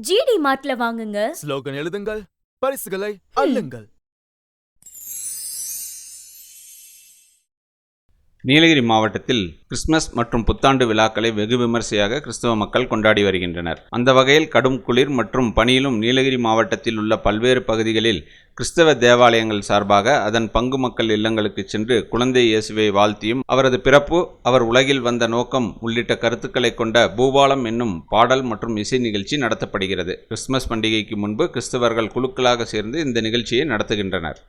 GT மார்ட்ல வாங்குங்க. Slogan எழுதுங்கள் பரிசுகளை அள்ளுங்கள். நீலகிரி மாவட்டத்தில் கிறிஸ்துமஸ் மற்றும் புத்தாண்டு விழாக்களை வெகு விமர்சையாக கிறிஸ்தவ மக்கள் கொண்டாடி வருகின்றனர். அந்த வகையில் கடும் குளிர் மற்றும் பனியிலும் நீலகிரி மாவட்டத்தில் உள்ள பல்வேறு பகுதிகளில் கிறிஸ்தவ தேவாலயங்கள் சார்பாக அதன் பங்கு மக்கள் இல்லங்களுக்கு சென்று குழந்தை இயேசுவை வாழ்த்தியும் அவரது பிறப்பு அவர் உலகில் வந்த நோக்கம் உள்ளிட்ட கருத்துக்களை கொண்ட பூபாலம் என்னும் பாடல் மற்றும் இசை நிகழ்ச்சி நடத்தப்படுகிறது. கிறிஸ்துமஸ் பண்டிகைக்கு முன்பு கிறிஸ்தவர்கள் குழுக்களாக சேர்ந்து இந்த நிகழ்ச்சியை நடத்துகின்றனர்.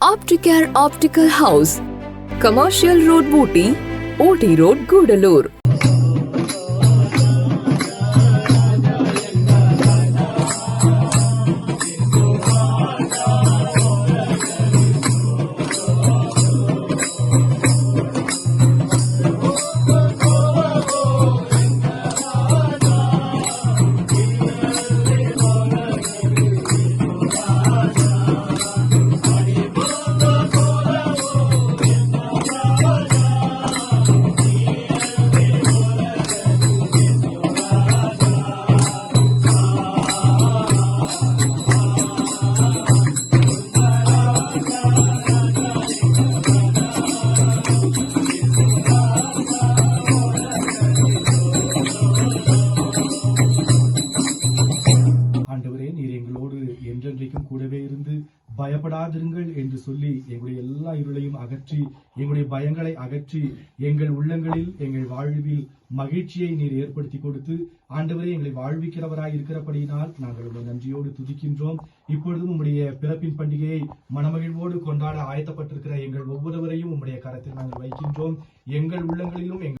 Opticare optical house commercial road बूटी ओटी रोड गुडलूर கூடவே இருந்து பயப்படாதிருங்கள் என்று சொல்லி எங்களுடைய எல்லா இருளையும் அகற்றி எங்களுடைய பயங்களை அகற்றி எங்கள் உள்ளங்களில் எங்கள் வாழ்வில் மகிழ்ச்சியை நீர் ஏற்படுத்தி கொடுத்து ஆண்டவரே எங்களை வாழ்விக்கிறவராய் இருக்கிறபடியினால் நாங்கள் உங்கள் நன்றியோடு துதிக்கின்றோம். இப்பொழுதும் உம்முடைய பிறப்பின் பண்டிகையை மனமகிழ்வோடு கொண்டாட ஆயத்தப்பட்டிருக்கிற எங்கள் ஒவ்வொருவரையும் உம்முடைய கரத்தில் நாங்கள் வைக்கின்றோம். எங்கள் உள்ளங்களிலும் எங்கள்